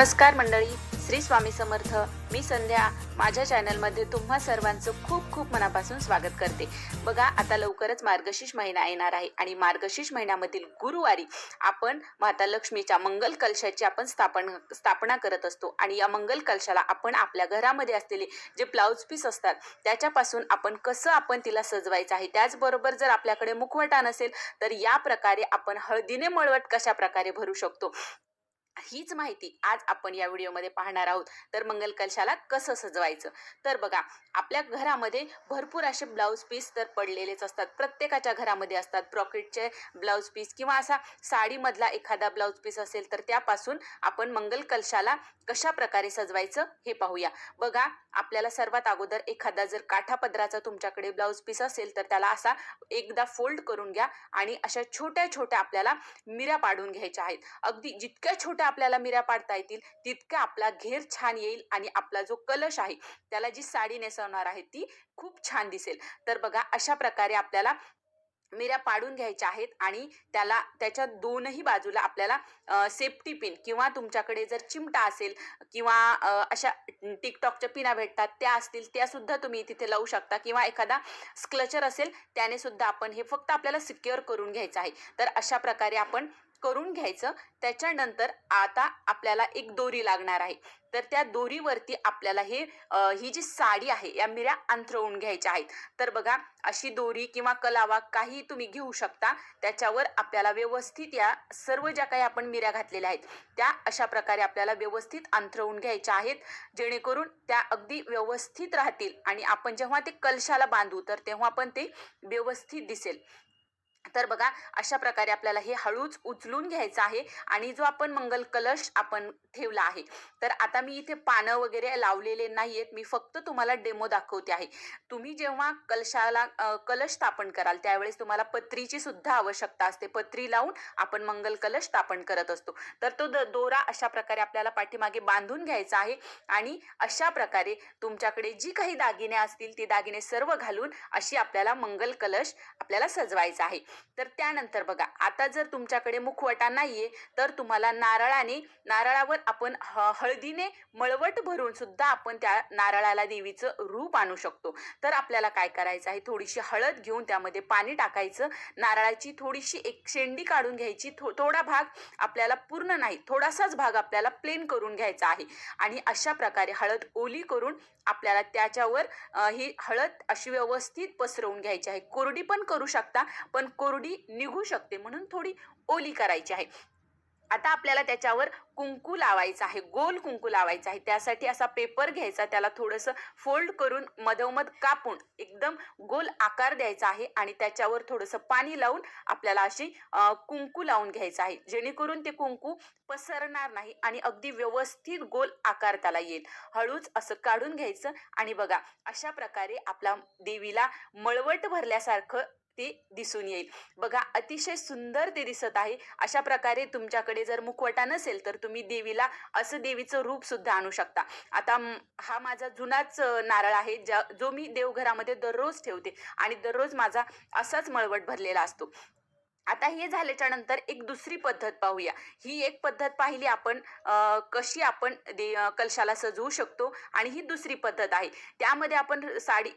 नमस्कार मंडळी श्री स्वामी समर्थ. मी संध्या. माझ्या चॅनलमध्ये तुम्हा सर्वांचं खूप खूप मनापासून स्वागत करते. बघा आता लवकरच मार्गशीर्ष महिना येणार आहे आणि मार्गशीर्ष महिन्यामधील गुरुवारी आपण माता लक्ष्मीच्या मंगल कलशाची आपण स्थापन स्थापना करत असतो. आणि या मंगल कलशाला आपण आपल्या घरामध्ये असलेले जे ब्लाऊज पीस असतात त्याच्यापासून आपण कसं आपण तिला सजवायचं आहे त्याचबरोबर जर आपल्याकडे मुखवटा नसेल तर या प्रकारे आपण हळदीने मळवट कशा प्रकारे भरू शकतो? हीच माहिती आज आपण या व्हिडिओमध्ये पाहणार आहोत. तर मंगल कलशाला कसं सजवायचं? तर बघा आपल्या घरामध्ये भरपूर असे ब्लाऊज पीस तर पडलेलेच असतात. प्रत्येकाच्या घरामध्ये असतात. ब्रॉकेटचे ब्लाऊज पीस किंवा असा साडीमधला एखादा ब्लाऊज पीस असेल तर त्यापासून आपण मंगल कलशाला कशा प्रकारे सजवायचं हे पाहूया. बघा आपल्याला सर्वात अगोदर एखादा जर काठापदराचा तुमच्याकडे ब्लाऊज पीस असेल तर त्याला असा एकदा फोल्ड करून घ्या आणि अशा छोट्या छोट्या आपल्याला मिऱ्या पाडून घ्यायच्या आहेत. अगदी जितक्या छोट्या आपल्याला मिऱ्या पाडता येतील तितका आपला घेर छान येईल आणि आपला जो कलश आहे त्याला जी साडी नेसवणार आहे ती खूप छान दिसेल. तर बघा अशा प्रकारे आपल्याला मिऱ्या पाडून घ्यायच्या आहेत आणि त्याला त्याच्या दोनही बाजूला आपल्याला सेफ्टी पिन किंवा तुमच्याकडे जर चिमटा असेल किंवा अशा टिकटॉकच्या पिना भेटतात त्या असतील त्यासुद्धा तुम्ही तिथे लावू शकता किंवा एखादा स्क्लचर असेल त्याने सुद्धा आपण हे फक्त आपल्याला सिक्युअर करून घ्यायचं आहे. तर अशा प्रकारे आपण करून घ्यायचं. त्याच्यानंतर आता आपल्याला एक दोरी लागणार आहे. तर त्या दोरीवरती आपल्याला हे ही जी साडी आहे या मिऱ्या अंथरवून घ्यायच्या आहेत. तर बघा अशी दोरी किंवा कलावा काही तुम्ही घेऊ शकता. त्याच्यावर आपल्याला व्यवस्थित या सर्व ज्या काही आपण मिऱ्या घातलेल्या आहेत त्या अशा प्रकारे आपल्याला व्यवस्थित अंथरवून घ्यायच्या आहेत. जेणेकरून त्या अगदी व्यवस्थित राहतील आणि आपण जेव्हा ते कलशाला बांधू तर तेव्हा पण ते व्यवस्थित दिसेल. तर बघा अशा प्रकारे आपल्याला हे हळूच उचलून घ्यायचं आहे आणि जो आपण मंगल कलश आपण ठेवला आहे. तर आता मी इथे पानं वगैरे लावलेले नाही आहेत मी फक्त तुम्हाला डेमो दाखवते आहे. तुम्ही जेव्हा कलशाला कलश स्थापन कराल त्यावेळेस तुम्हाला पत्रीची सुद्धा आवश्यकता असते. पत्री लावून आपण मंगल कलश स्थापन करत असतो. तर तो द- दोरा अशा प्रकारे आपल्याला पाठीमागे बांधून घ्यायचा आहे आणि अशा प्रकारे तुमच्याकडे जी काही दागिने असतील ती दागिने सर्व घालून अशी आपल्याला मंगल कलश आपल्याला सजवायचा आहे. तर त्यानंतर बघा आता जर तुमच्याकडे मुखवटा नाहीये तर तुम्हाला नारळाने नारळावर आपण हळदीने मळवट भरून सुद्धा आपण त्या नारळाला देवीचं रूप आणू शकतो. तर आपल्याला काय करायचं आहे? थोडीशी हळद घेऊन त्यामध्ये पाणी टाकायचं. नारळाची थोडीशी एक शेंडी काढून घ्यायची. थो थोडा भाग आपल्याला पूर्ण नाही थोडासाच भाग आपल्याला प्लेन करून घ्यायचा आहे. आणि अशा प्रकारे हळद ओली करून आपल्याला त्याच्यावर ही हळद अशी व्यवस्थित पसरवून घ्यायची आहे. कोरडी पण करू शकता पण कोरडी निघू शकते म्हणून थोडी ओली करायची आहे. आता आपल्याला त्याच्यावर कुंकू लावायचं आहे गोल कुंकू लावायचा आहे. त्यासाठी असा पेपर घ्यायचा त्याला थोडंसं फोल्ड करून मधोमध कापून एकदम गोल आकार द्यायचा आहे आणि त्याच्यावर थोडंसं पाणी लावून आपल्याला अशी कुंकू लावून घ्यायचं आहे. जेणेकरून ते कुंकू पसरणार नाही आणि अगदी व्यवस्थित गोल आकार त्याला येईल. हळूच असं काढून घ्यायचं आणि बघा अशा प्रकारे आपला देवीला मळवट भरल्यासारखं ते दिसून येईल. बघा अतिशय सुंदर ते दिसत आहे. अशा प्रकारे तुमच्याकडे जर मुखवटा नसेल तर तुम्ही देवीला असं देवीचं रूप सुद्धा आणू शकता. आता हा माझा जुनाच नारळ आहे ज्या जो मी देवघरामध्ये दररोज ठेवते. आणि दररोज माझा असाच मळवट भरलेला असतो. आता हे झाल्याच्यानंतर एक दुसरी पद्धत पाहूया. ही एक पद्धत पाहिली आपण कशी आपण दे कलशाला सजवू शकतो आणि ही दुसरी पद्धत आहे. त्यामध्ये आपण साडी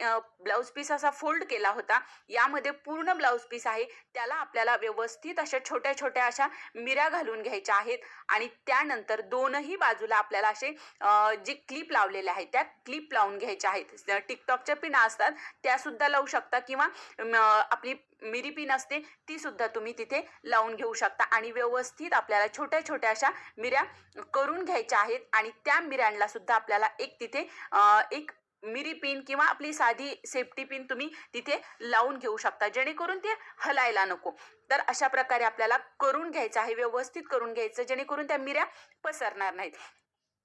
ब्लाऊज पीस असा फोल्ड केला होता. यामध्ये पूर्ण ब्लाऊज पीस आहे. त्याला आपल्याला व्यवस्थित अशा छोट्या छोट्या अशा मिऱ्या घालून घ्यायच्या आहेत आणि त्यानंतर दोनही बाजूला आपल्याला असे जे क्लिप लावलेले आहेत त्या क्लिप लावून घ्यायच्या आहेत. टिकटॉकच्या पिना असतात त्यासुद्धा लावू शकता किंवा आपली मिरी पिन असते ती सुद्धा तुम्ही तिथे लावून घेऊ शकता. आणि व्यवस्थित आपल्याला छोट्या छोट्या अशा मिऱ्या करून घ्यायच्या आहेत. आणि त्या मिऱ्यांना सुद्धा आपल्याला एक तिथे एक मिरी पिन किंवा आपली साधी सेफ्टी पिन तुम्ही तिथे लावून घेऊ शकता. जेणेकरून ते हलायला नको. तर अशा प्रकारे आपल्याला करून घ्यायचं आहे व्यवस्थित करून घ्यायचं जेणेकरून त्या मिऱ्या पसरणार नाहीत.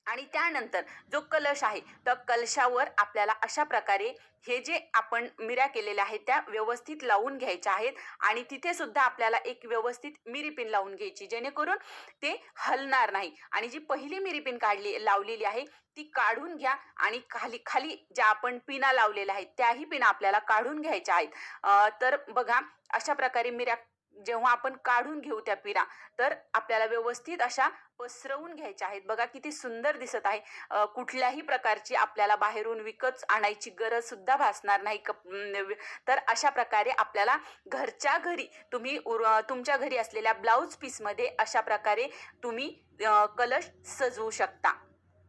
आणि त्यानंतर जो कलश आहे त्या कलशावर आपल्याला अशा प्रकारे हे जे आपण मिऱ्या केलेल्या आहेत त्या व्यवस्थित लावून घ्यायच्या आहेत आणि तिथे सुद्धा आपल्याला एक व्यवस्थित मिरीपिन लावून घ्यायची जेणेकरून ते हलणार नाही. आणि जी पहिली मिरीपिन काढली लावलेली आहे ती काढून घ्या आणि खाली खाली ज्या आपण पिना लावलेल्या आहेत त्याही पिना आपल्याला काढून घ्यायच्या आहेत. तर बघा अशा प्रकारे मिऱ्या जेव्हा आपण काढून घेऊ त्या पिरा तर आपल्याला व्यवस्थित अशा पसरवून घ्यायच्या आहेत. बघा किती सुंदर दिसत आहे. कुठल्याही प्रकारची आपल्याला बाहेरून विकत आणायची गरज सुद्धा भासणार नाही. कप न- तर अशा प्रकारे आपल्याला घरच्या घरी तुम्ही उर तुमच्या घरी असलेल्या ब्लाऊज पीसमध्ये अशा प्रकारे तुम्ही कलश सजवू शकता.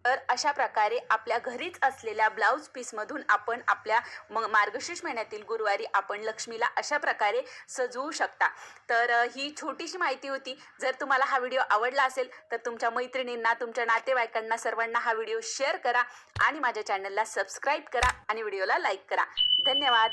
तर अशा प्रकारे आपल्या घरीच असलेल्या ब्लाऊज पीसमधून आपण आपल्या म मार्गशीर्ष महिन्यातील गुरुवारी आपण लक्ष्मीला अशा प्रकारे सजवू शकता. तर ही छोटीशी माहिती होती. जर तुम्हाला हा व्हिडिओ आवडला असेल तर तुमच्या मैत्रिणींना तुमच्या नातेवाईकांना सर्वांना हा व्हिडिओ शेअर करा आणि माझ्या चॅनलला सबस्क्राईब करा आणि व्हिडिओला लाईक करा. धन्यवाद.